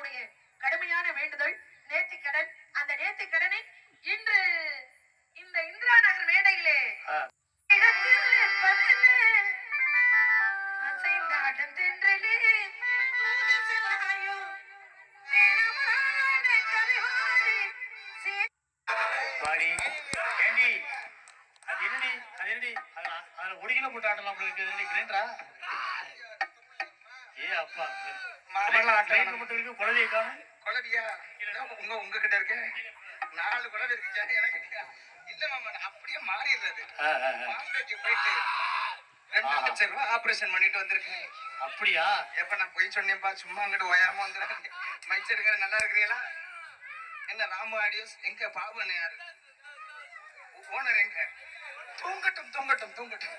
அம்மாவுடைய கடுமையான வேண்டுதல். நேர்த்திக்கடன் அந்த நேர்த்திக்கடனை இல்ல மாமா அப்படியே மாறிடுறது. பாம்பேக்கு போயிட்டு ரெண்டு. லட்சம் ரூபாய் ஆபரேஷன் பண்ணிட்டு வந்திருக்கேன். அப்படியா? எப்ப நான் போய் சொன்னேன்ப்பா சும்மா அங்கிட்டு ஓயாம வந்துடுறேன் மைச் எடுக்கிற நல்லா இருக்கிறீங்களா? என்ன ராமு ஆடியோஸ்? எங்க பாபன் யாரு? ஓனர் எங்க? தூங்கட்டும் தூங்கட்டும் தூங்கட்டும்.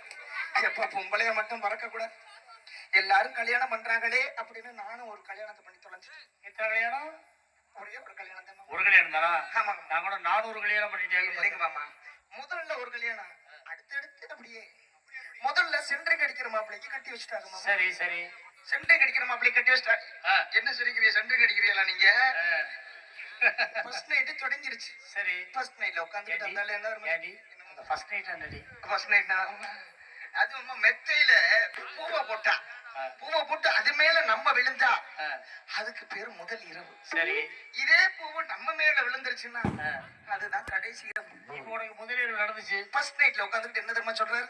எப்ப பொம்பளைய மட்டும் மறக்க கூடாது எல்லாரும் கல்யாணம் பண்றாங்களே அப்படின்னு நானும் ஒரு கல்யாணத்தை பண்ணி தொலைஞ்சிட்டேன். எத்தனை கல்யாணம்? ஒரே ஒரு கல்யாணம் தான் ஒரு கல்யாணம் தானா? ஆமாங்க நான் கூட நானூறு கல்யாணம் பண்ணிட்டேன் மாமா. முதல்ல ஒரு கல்யாணம். அடுத்தடுத்து அப்படியே முதல்ல சென்ட்ரிங் அடிக்கிற மாப்பிள்ளைக்கு கட்டி வச்சுட்டாங்க சரி சரி. சென்ட்ரிங் அடிக்கிற மாப்பிள்ளை கட்டி வச்சுட்டாங்க என்ன சரிக்கிறீங்க? சென்ட்ரிங் அடிக்கிறீங்களா நீங்க. ஃபர்ஸ்ட் நைட்டு தொடங்கிருச்சு. சரி. ஃபர்ஸ்ட் நைட்ல உட்காந்துட்டு ஏண்டி? வந்தாலே என்ன அந்த ஃபர்ஸ்ட் நைட் என்னடி ஃபர்ஸ்ட் நைட் அது மெத்தையில பூவை போட்டா. பூவை போட்டு அது மேல நம்ம விழுந்தா அதுக்கு பேர் முதல் இரவு. சரி. இதே பூவு நம்ம மேல விழுந்துருச்சுன்னா. அதுதான் கடைசி இரவு. உனக்கு முதலீடு நடந்துச்சு. ஃபர்ஸ்ட் நைட்ல உட்காந்துட்டு என்ன தெரியுமா சொல்றாரு?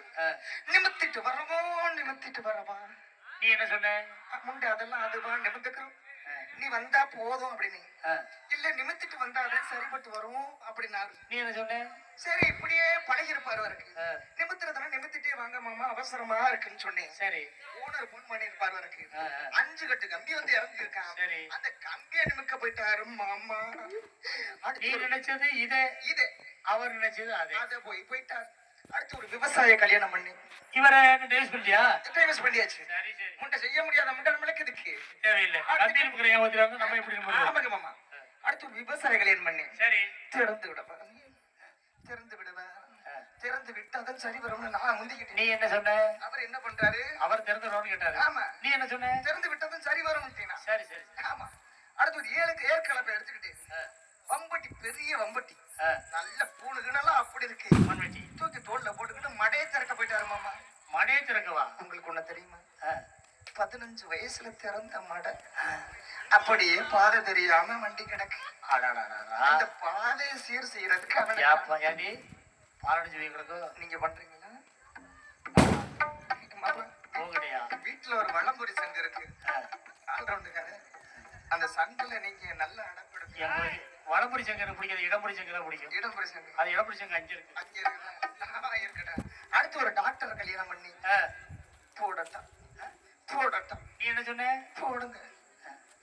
நிமித்திட்டு வரவோ நிமித்திட்டு வரவா? நீ என்ன சொன்ன? முண்டை அதெல்லாம் அதுவா நிமித்துக்கிறோம் ஆ, நீ வந்தா போதும் அப்படின்னு. இல்ல நிமித்திட்டு வந்தாதான் சரிப்பட்டு வரும் அப்படின்னாரு. நீ என்ன சொன்ன? சரி இப்படியே பழகிருப்பாரு அவருக்கு. ஆ, நிமித்திரத்துல நிமித்திட்டே வாங்க மாமா அவசரமா இருக்குன்னு சொன்னேன். சரி. ஓனர் போன் பண்ணிருப்பாரு அவருக்கு. அஞ்சு கட்டு கம்பி வந்து இறங்கி இருக்கான் சரி. அந்த கம்பியை நிமிக்க போயிட்டாரு மாமா. நீ நினைச்சது இதை. இது. அவர் நினைச்சது அதே. அத போய் போயிட்டார். அடுத்து ஒரு விவசாய கல்யாணம் பண்ணி. இவரை பண்ணியா டைவர்ஸ் பண்ணியாச்சு. சரி சரி. முண்டை செய்ய முடியாத முண்டை நம்மளுக்கு எதுக்கு தேவையில்லை. கம்பெனி இருக்கிற ஏமாத்திராங்க நம்ம எப்படி நம்புறது? ஆமாங்க மாமா. அடுத்து விவசாய கல்யாணம் பண்ணி. சரி. திறந்து விடவா. திறந்து விடவா. திறந்து விட்டாதான் சரி வரும்னு நான் முந்திக்கிட்டேன். நீ என்ன சொன்ன? அவர் என்ன பண்றாரு? அவர் திறந்துடுறோம்னு கேட்டாரு. ஆமா. நீ என்ன சொன்ன? திறந்து விட்டாதான் சரி வரும் சரி சரி ஆமா. அடுத்து ஒரு ஏழுக்கு ஏற்கலப்பை எடுத்துக்கிட்டு. வம்பட்டி பெரிய வம்பட்டி. நல்ல பூணுகள்லாம் அப்படி இருக்கு. மண்வெட்டி தூக்கி தோல்ல போட்டுக்கிட்டு மடையை திறக்க போயிட்டாரு மாமா மடையை திறக்கவா உங்களுக்கு ஒண்ணு தெரியுமா? பதினஞ்சு வயசுல திறந்த மடை அப்படியே பாதை தெரியாம வண்டி கிடக்கு. அந்த பாதையை சீர் செய்யறதுக்கு ஏப்பா, ஏண்டி? பாலடைஞ்சு போய் கிடக்கும் நீங்க பண்றீங்களா? வீட்டுல ஒரு வளம்புரி சங்கு இருக்கு. ஆல்ரவுண்டுக்காரு அந்த சங்குல நீங்க நல்ல அடப்படுங்க. வடமுடி சங்கரை பிடிக்காது. இடமுடி சங்கரை பிடிக்கும். இடம்புரி சங்கு. அது இடமுடி சங்கம் அஞ்சு இருக்கு. அங்க இருக்குதா? ஆ, இருக்கட்டும். அடுத்து ஒரு டாக்டர் கல்யாணம் பண்ணி போடட்டும். போடட்டும். நீ என்ன சொன்ன? போடுங்க.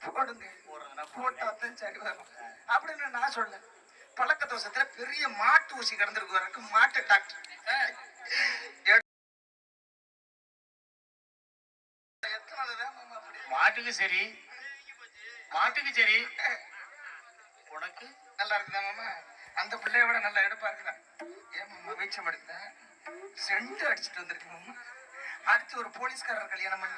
போடுங்க. போடுறதுன்னா போட்டா தான் சரி வரும். அப்படின்னு நான் சொன்னேன் பழக்க தோஷத்துல பெரிய மாட்டு ஊசி கிடந்திருக்கு வரைக்கும் மாட்டு டாக்டர்? மாட்டுக்கு சரி. மாட்டுக்கு சரி. உனக்கு? நல்லா இருக்குதா மாமா? அந்த பிள்ளைய விட நல்லா எடுப்பா இருக்குதா? ஏன் மாமா வீச்சம் எடுத்தேன்? செண்டு அடிச்சுட்டு வந்திருக்கு மாமா. அடுத்து ஒரு போலீஸ்காரர் கல்யாணம் பண்ணி.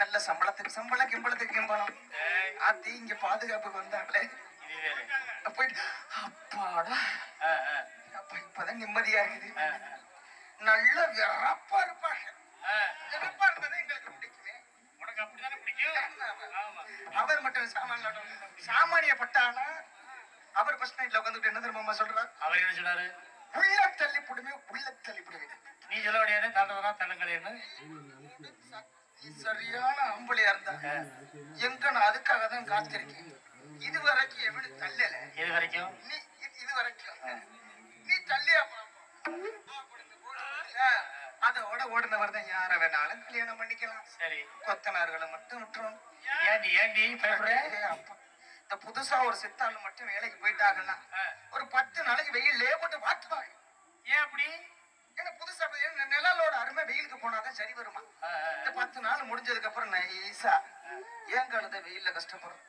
நல்ல சம்பளத்துக்கு சம்பளம் கிம்பளத்துக்கு கிம்பளம் ஏய், அது இங்க பாதுகாப்புக்கு வந்தாங்களே. போயிட்டு அப்பாடா. அப்ப இப்பதான் நிம்மதியா இருக்குது நல்ல விறப்பா இருப்பாங்க. விறப்பா இருந்தது எங்களுக்கு பிடிக்குமே. உனக்கு அப்படிதானே பிடிக்கும்? அவர் மட்டும் சாமான் சாமானிய பட்டானா? அவர் ஃபர்ஸ்ட் நைட்ல உட்காந்துட்டு என்ன தெரியுமா சொல்றாரு அவர் என்ன சொன்னாரு? உள்ள தள்ளி புடுமே உள்ள தள்ளி புடுமே. நீ சொல்ல முடியாது தண்டனா தண்டங்களைன்னு சரியான ஆம்பளையா இருந்தா எங்க நான் அதுக்காக தான் காத்திருக்கேன். இது வரைக்கும் எவனு தள்ளல. இது வரைக்கும் நீ இது வரைக்கும் நீ தள்ளியா அதோட ஓடுனவர் தான் யார வேணாலும் கல்யாணம் பண்ணிக்கலாம். சரி. கொத்தனார்களை மட்டும் விட்டுரும். ஏண்டி ஏண்டி பயப்படுற? அப்பா, இந்த புதுசா ஒரு சித்தாள் மட்டும் வேலைக்கு போயிட்டாங்கன்னா. ஒரு பத்து நாளைக்கு வெயிலே போட்டு வாட்டுவாங்க ஏன் அப்படி? ஏன்னா புதுசா நிழலோட அருமை வெயிலுக்கு போனாதான் சரி வருமா? இந்த பத்து நாள் முடிஞ்சதுக்கு அப்புறம் நைஸா ஏன் கழுத வெயில்ல கஷ்டப்படுறோம்.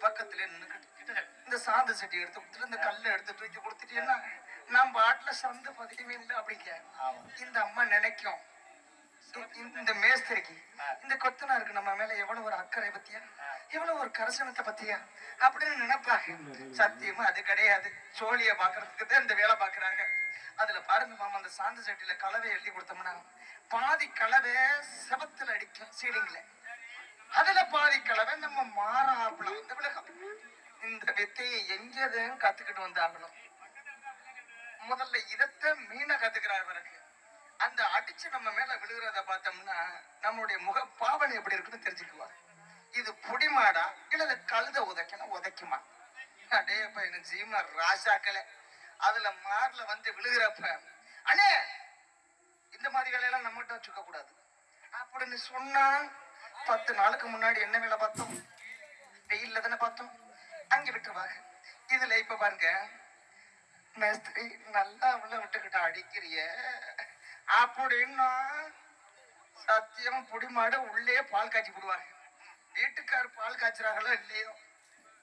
பக்கத்துல நின்னுக்கிட்டு. இந்த சாந்து சட்டி எடுத்து கொடுத்துட்டு இந்த கல்லை எடுத்து தூக்கி கொடுத்துட்டீங்கன்னா நான் பாட்டுல சந்து பதிக்கவே இல்லை அப்படிங்க. இந்த அம்மா நினைக்கும். இந்த- இந்த மேஸ்திரிக்கு இந்த கொத்தனாருக்கு நம்ம மேல எவ்வளவு ஒரு அக்கறை பத்தியா? இவ்வளவு ஒரு கரசனத்தை பத்தியா? அப்படின்னு நினைப்பாங்க. சத்தியமா அது கிடையாது. சோழிய பாக்குறதுக்கு தான் இந்த வேலை பாக்குறாங்க அதுல பாருங்க மாமா அந்த சாந்து சட்டியில கலவை எழுதி கொடுத்தோம்னா பாதி கலவை செபத்துல அடிக்கும் சீலிங்ல அதுல பாதி கலவை நம்ம மாறாப்புல இந்த விலகம் இந்த வித்தையை எங்கேயும் கத்துக்கிட்டு வந்தாகணும் முதல்ல இதத்தை மீனை கத்துக்கிறார் பிறகு அந்த அடிச்சு நம்ம மேல விழுகிறத பார்த்தோம்னா நம்மளுடைய முக பாவனை எப்படி இருக்குன்னு தெரிஞ்சுக்குவாங்க இது புடிமாடா? இல்ல கழுத உதைக்கணும்? உதைக்குமா? அடே அப்ப எனக்கு ஜீவன அதுல மார்ல வந்து விழுகிறப்ப அண்ணே இந்த மாதிரி வேலையெல்லாம் நம்மகிட்ட சுக்க கூடாது அப்படின்னு சொன்னா பத்து நாளுக்கு முன்னாடி என்ன வேலை பார்த்தோம்? வெயில்ல தானே பார்த்தோம். அங்க விட்டுருவாங்க இதுல இப்ப பாருங்க மேஸ்திரி நல்லா உள்ள விட்டுக்கிட்ட அடிக்கிறிய. அப்படின்னா சத்தியம் புடிமாடு உள்ளே பால் காய்ச்சி போடுவாங்க. வீட்டுக்கார் பால் காய்ச்சுறாங்களோ இல்லையோ?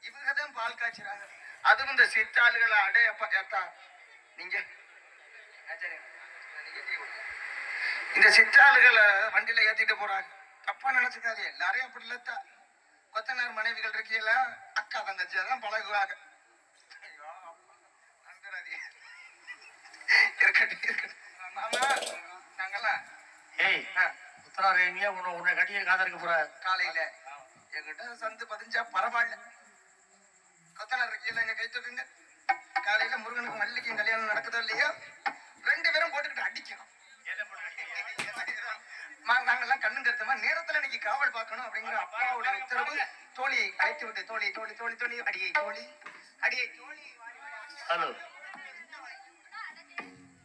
இவங்க தான் பால் காய்ச்சுறாங்க. அதுவும் இந்த சித்தாளுகளை அடே அப்பா ஏத்தா நீங்க. இந்த சித்தாளுகளை வண்டியில ஏத்திட்டு போறாங்க. தப்பா நினைச்சுக்காது எல்லாரையும் அப்படி இல்லத்தா. கொத்தனார் மனைவிகள் இருக்கீங்களா? அக்கா தங்கச்சியா தான் பழகுவாங்க. இருக்கட்டும் இருக்கட்டும். மாமா நாங்கெல்லாம் ஏய் ஆ, உத்தரார் எங்கேயா உன்னை உன்னை கட்டிய காதலிக்க போற? காலையில. என்கிட்ட சந்து பதிஞ்சா பரவாயில்ல. கொத்தனார் இருக்கீங்களா எங்க கை தூக்குங்க. காலையில முருகனுக்கு மல்லிக்கும் கல்யாணம் நடக்குதோ இல்லையோ ரெண்டு பேரும் போட்டுக்கிட்டு அடிக்கணும். மா- நாங்கெல்லாம் கண்ணு கருத்தமா நேரத்துல இன்னைக்கு காவல் பார்க்கணும் அப்படிங்கிற அப்பாவுடைய உத்தரவு தோழியை அழைத்து விட்டு தோழி தோழி தோழி தோழி அடியை தோழி அடியை தோழி. ஹலோ.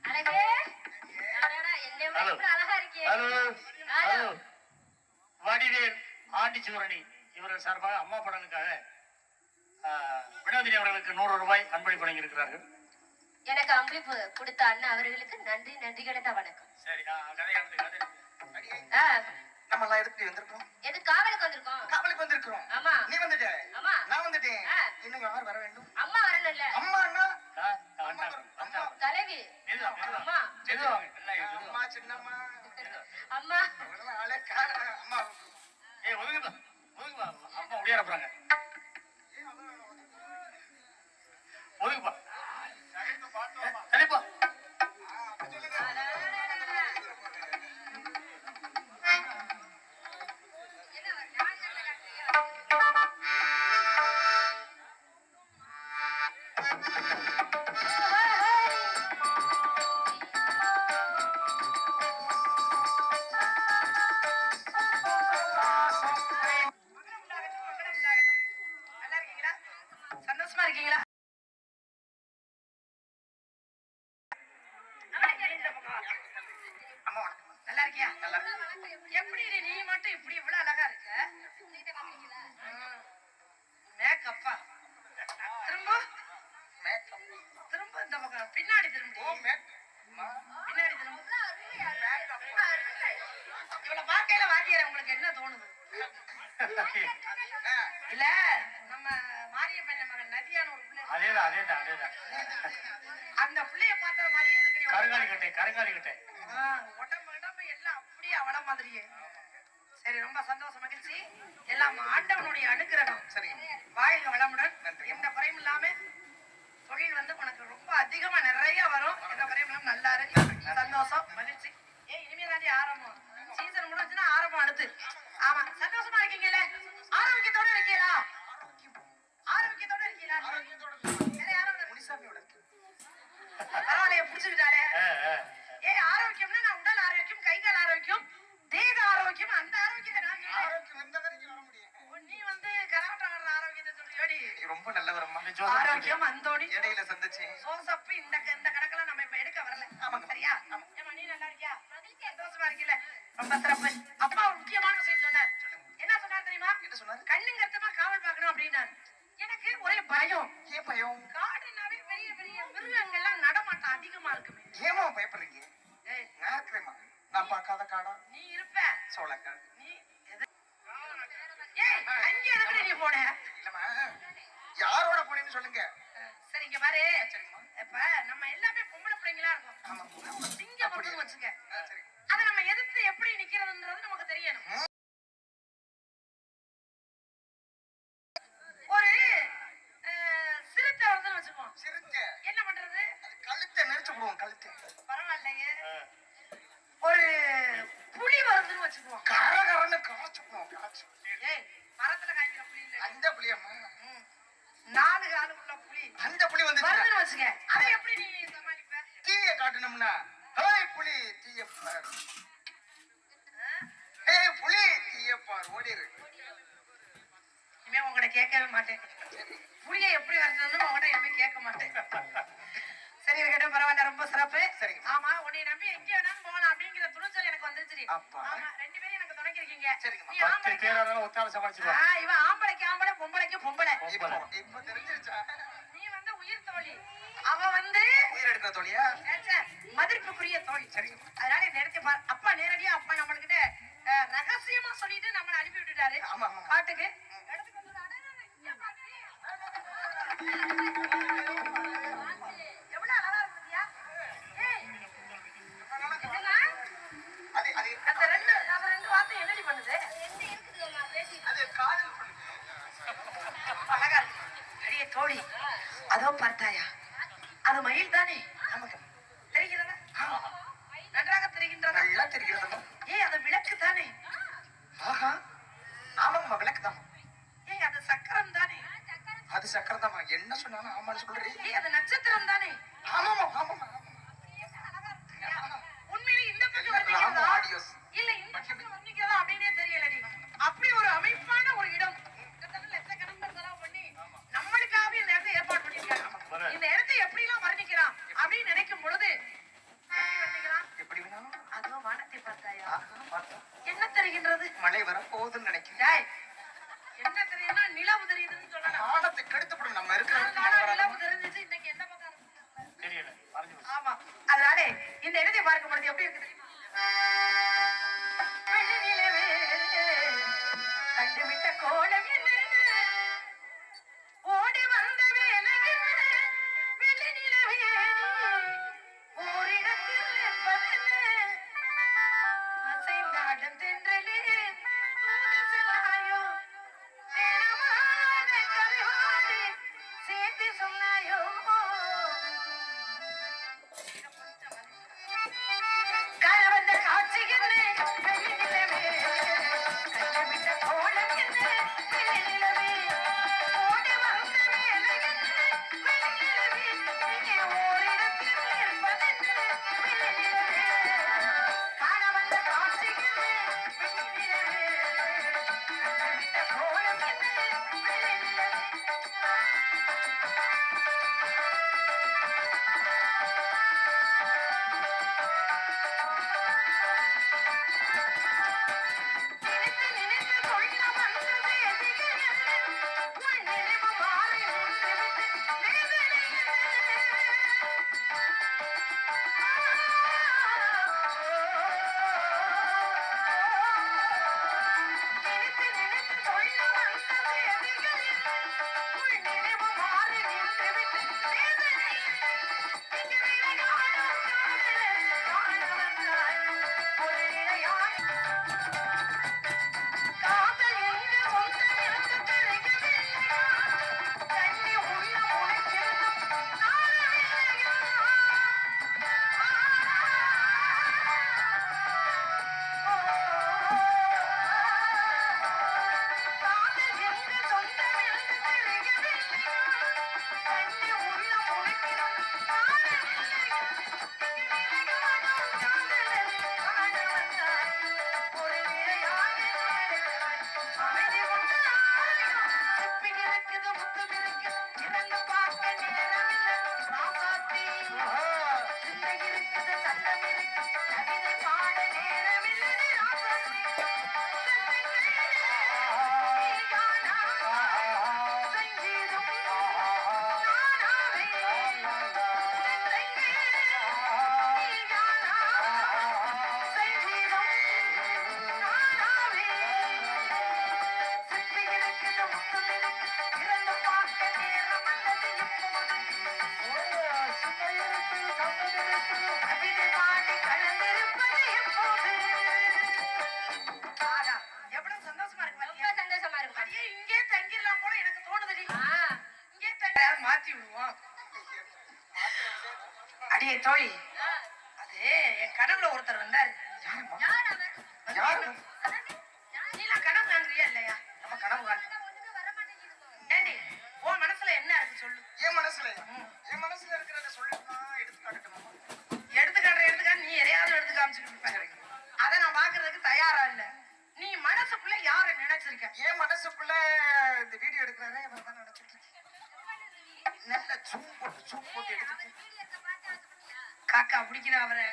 அழகே. ஹலோ. ஹலோ. வடிவேல் ஆண்டிச்சுவரணி இவர்கள் சார்பாக அம்மா படலுக்காக ஆ, வினோதினி அவர்களுக்கு நூறு ரூபாய் அன்பளிப்பு வழங்கியிருக்கிறார்கள். எனக்கு அம்பளிப்பு கொடுத்த அண்ணா அவர்களுக்கு நன்றி நன்றி கிடந்த வணக்கம். சரி நம்ம எல்லாம் எதுக்கு வந்திருக்கோம்? எது காவலுக்கு வந்திருக்கோம்? காவலுக்கு வந்திருக்கிறோம். ஆமா. நீ வந்துட்ட? ஆமா. நான் வந்துட்டேன். இன்னும் யார் வர வேண்டும்? அம்மா வரணும்ல. அம்மா அண்ணா. தலைவி. அம்மா. அம்மா சின்னம்மா. அம்மா. அம்மா. ஒதுங்குப்பா, ஒதுங்குப்பா. அம்மா உடையாட போறாங்க. ஒதுங்குப்பா. ஏ, சரிப்பா. நம்ம மாரியப்பன் மகன் நதியான ஒரு பிள்ளை. அதேதான், அதேதான், அதேதான். அந்த பிள்ளைய பார்த்த மாதிரியே இருக்கு கருங்காலி கட்டை கருங்காலி கட்டை. உடம்பு உடம்பு எல்லாம் அப்படியே அவள மாதிரியே. சரி ரொம்ப சந்தோஷம் மகிழ்ச்சி. எல்லாம் ஆண்டவனுடைய அனுகிரகம். சரி வாழ்க வளமுடன். எந்த குறையும் இல்லாம தொழில் வந்து உனக்கு ரொம்ப அதிகமா நிறைய வரும். எந்த குறையும் இல்லாம நல்லா இருக்கு சந்தோஷம் மகிழ்ச்சி. ஏ இனிமே தாண்டி ஆரம்பம். சீசன் முடிஞ்சுன்னா ஆரம்பம் அடுத்து. ஆமா சந்தோஷமா இருக்கீங்களே ஆரோக்கியத்தோட இருக்கீங்களா? ஆரோக்கியத்தோட இருக்கீங்களா? வேற யாரும் இல்ல. முனிசாமியோட பரவாயில்லையே புடிச்சுக்கிட்டாலே. ஆ, ஆ. ஏ ஆரோக்கியம்னா நான் உடல் ஆரோக்கியம் கை கால் ஆரோக்கியம் தேக ஆரோக்கியம் அந்த ஆரோக்கியத்தை நான். ஆரோக்கியம் எந்த வரைக்கும் வர முடியும். ஓ, நீ வந்து கரகாட்டம் ஆடுற ஆரோக்கியத்தை சொல்லியோடி. நீ ரொம்ப நல்லவரம்மா. இந்த ஜோசப் ஆரோக்கியம் அந்தோணி. இடையில சந்திச்சேன் சோசப்பு இந்த இந்த கணக்கெல்லாம் நம்ம இப்ப எடுக்க வரல. ஆமாங்க. சரியா? ஏம்மா, நீ நல்லா இருக்கியா? சந்தோஷமா இருக்கீல ரொம்ப சிறப்பு. அப்பா ஒரு முக்கியமான விஷயம் சொன்னார். என்ன சொன்னார் தெரியுமா? என்ன சொன்னாரு? கண்ணுங்க காவல் பார்க்கணும் அப்படின்னாரு. எனக்கு ஒரே பயம்? ஏன் பயம்? காடுனாவே பெரிய பெரிய மிருகங்கள்லாம் நடமாட்டம் அதிகமா இருக்குமே. ஏமா பயப்படுறீங்க? நான் பார்க்காத காடா. நீ இருப்ப. சோளக்காடு நீ ஏய் அங்க எதுக்கு நீ போன? இல்லம்மா. யாரோட போனீங்கன்னு சொல்லுங்க. சரி இங்க பாரு. இப்ப நம்ம எல்லாமே பொம்பளை பிள்ளைங்களா இருக்கோம். திங்க ஆ, சரி. அதை நம்ம எதிர்த்து எப்படி நிக்கிறதுன்றது நமக்கு தெரியணும் கரைச்சுக்குவோம் கரகரன்னு காய்ச்சுக்குவோம் காய்ச்சு ஏய் மரத்துல காய்க்கிற புளி இல்ல அந்த புளியம்மா ம். நாலு காலு உள்ள புளி அந்த புளி வந்து வருதுன்னு வச்சுக்க அதை எப்படி நீ சமாளிப்ப தீய காட்டணும்னா ஹேய் புலி தீய பார் ஹேய் புலி தீய பார் ஓடிரு உங்ககிட்ட கேட்கவே மாட்டேன். புளியை எப்படி வரணும்னு உங்ககிட்ட எதுவுமே கேட்க மாட்டேன். சரி இருக்கட்டும் பரவாயில்ல ரொம்ப சிறப்பு. சரிங்க. ஆமா உன்னை நம்பி எங்க வேணாலும் போகலாம் அப்படிங்கிற துணிச்சல் எனக்கு வந்துருச்சு அப்பா. ஆமா ரெண்டு பேரும் எனக்கு ஒத்தால சமாளிச்சுக்கலாம் ஆ, இவன் ஆம்பளைக்கு ஆம்பளை பொம்பளைக்கு பொம்பளை. இப்போ தெரிஞ்சிருச்சா? நீ வந்து உயிர் தோழி. அவ வந்து உயிர் எடுக்கிற தோழியா? மதிப்புக்குரிய தோழி. சரிங்க. அதனால இந்த இடத்தை அப்பா நேரடியா அப்பா நம்மளுக்கிட்ட ரகசியமா சொல்லிட்டு நம்மளை அனுப்பி விட்டுட்டாரு. ஆமா. பாட்டுக்கு. தோழி அதோ பார்த்தாயா? அது மயில் தானே ஆமாங்க. தெரிகிறதா நன்றாக தெரிகின்றதா நல்லா தெரிகிறதம்மா ஏய் அது விளக்கு தானே ஆஹா ஆமாங்கம்மா விளக்குதாம்மா ஏய் அது சக்கரம் தானே அது என்ன சொன்னாலும் ஆமான்னு சொல்றீ ஏய் அது நட்சத்திரம் தானே. ஆமாமா ஆமாமா உண்மையிலே இந்த பக்கம் இல்ல இந்த பக்கம் வர்ணிக்கிறதா அப்படின்னே தெரியலடி. அப்படி ஒரு அமைப்பான ஒரு இடம். நம்மளுக்காகவே இந்த இடத்தை ஏற்பாடு பண்ணிருக்காங்க இந்த இடத்தை எப்படி எல்லாம் வர்ணிக்கலாம் அப்படின்னு நினைக்கும் பொழுது எப்படி வர்ணிக்கலாம்? எப்படி வேணாலும். அதுவும் வானத்தை பார்த்தாயா? ஆஹா, பார்த்தா என்ன தெரிகின்றது? மழை வரப்போகுதுன்னு நினைக்கிறேன். என்ன தெரியுதுன்னா நிலவு தெரியுதுன்னு ஆழத்தை கெடுத்துப்படும் நம்ம இருக்கிற? தெரியல. ஆமா அதனால இந்த இடத்தை பார்க்கும் பொழுது எப்படி இருக்கு தெரியுமா? அடியே தோழி. அது என் கனவுல ஒருத்தர் வந்தாரு. யார்? நீலாம் கனவு காண்றியா இல்லையா? நம்ம கனவு காண்டு ஏண்டி உன் மனசுல என்ன இருக்கு சொல்லு. என் மனசுல என் மனசுல இருக்கிறத சொல்லுமா எடுத்து காட்டட்டுமா? எடுத்துக்காட்டு நீ எதையாவது எடுத்து காமிச்சுக்கிட்டு இருப்ப. அதை நான் பாக்குறதுக்கு தயாரா இல்ல. நீ மனசுக்குள்ள யார நினைச்சிருக்க? என் மனசுக்குள்ள இந்த வீடியோ எடுக்கிறாரே இவர் தான் நினைச்சிட்டு இருக்கேன். நல்ல ஜூம் போட்டு ஜூம் போட்டு எடுத்துட்டு காக்கா பிடிக்கிற அவரை?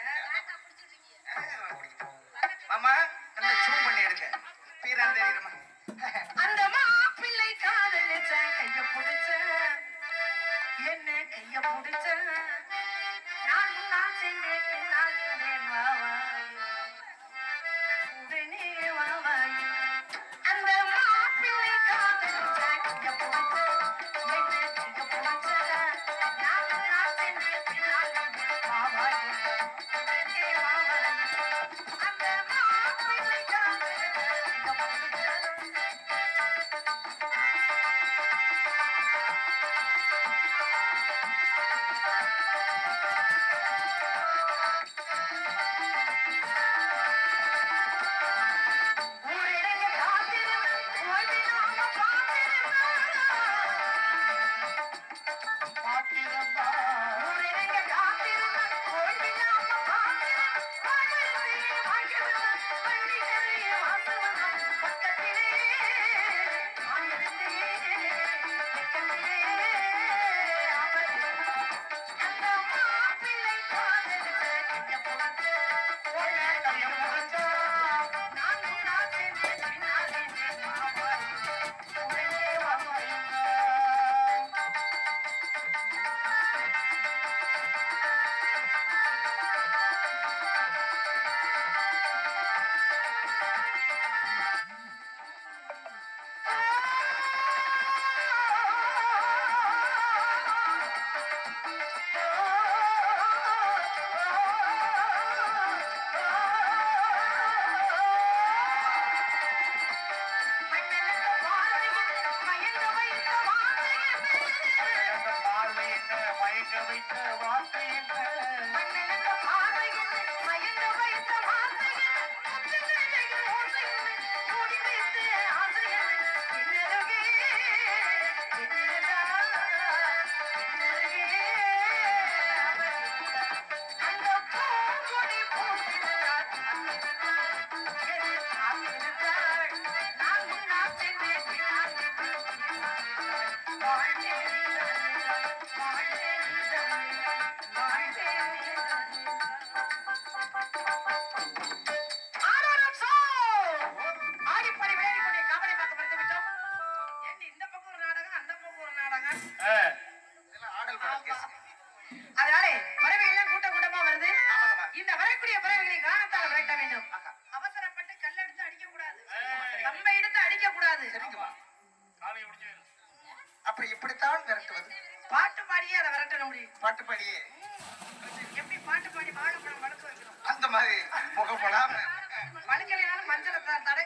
மாமா நல்ல ஜூம் பண்ணி எடுங்க பீரான் தெரியுமா? அந்த மாப்பிள்ளை காதலிச்ச கைய புடிச்ச என்ன கைய புடிச்ச. விரட்டுவது பாட்டு பாடியே அதை விரட்ட முடியும் பாட்டு பாடியே. எப்படி பாட்டு பாடி வாழைப்பழம் வளர்க்க வைக்கணும் அந்த மாதிரி முகப்படாம வழுக்கலைனாலும் மஞ்சளை த- தடை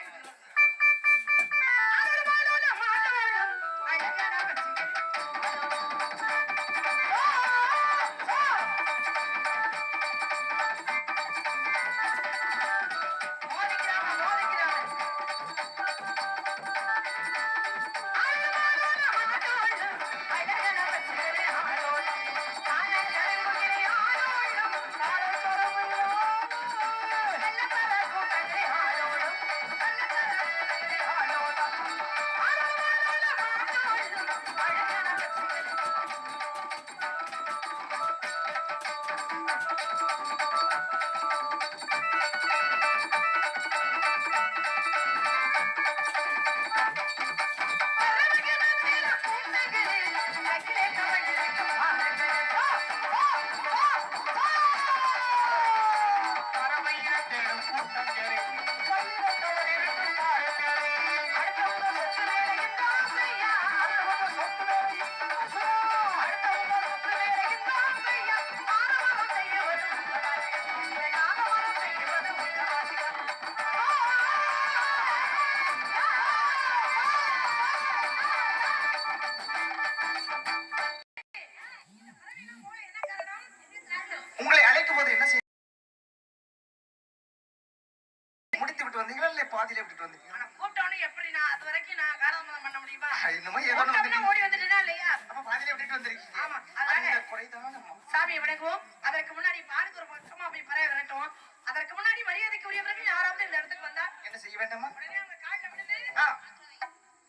மரியாதைக்கு உரியவர்கள் யாராவது இந்த இடத்துக்கு வந்தா என்ன செய்ய வேண்டாமா? உடனே அவங்க காலில் விழுந்து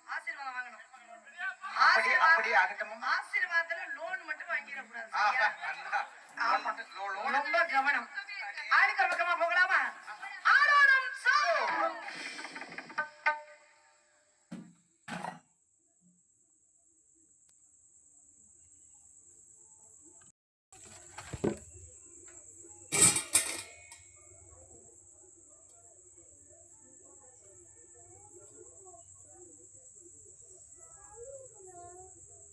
ஆசீர்வாதம் வாங்கணும். ஆகட்டுமா ஆசீர்வாதத்துல லோன் மட்டும் வாங்கிடக்கூடாது ரொம்ப கவனம். ஆளுக்கு பக்கமா போகலாமா?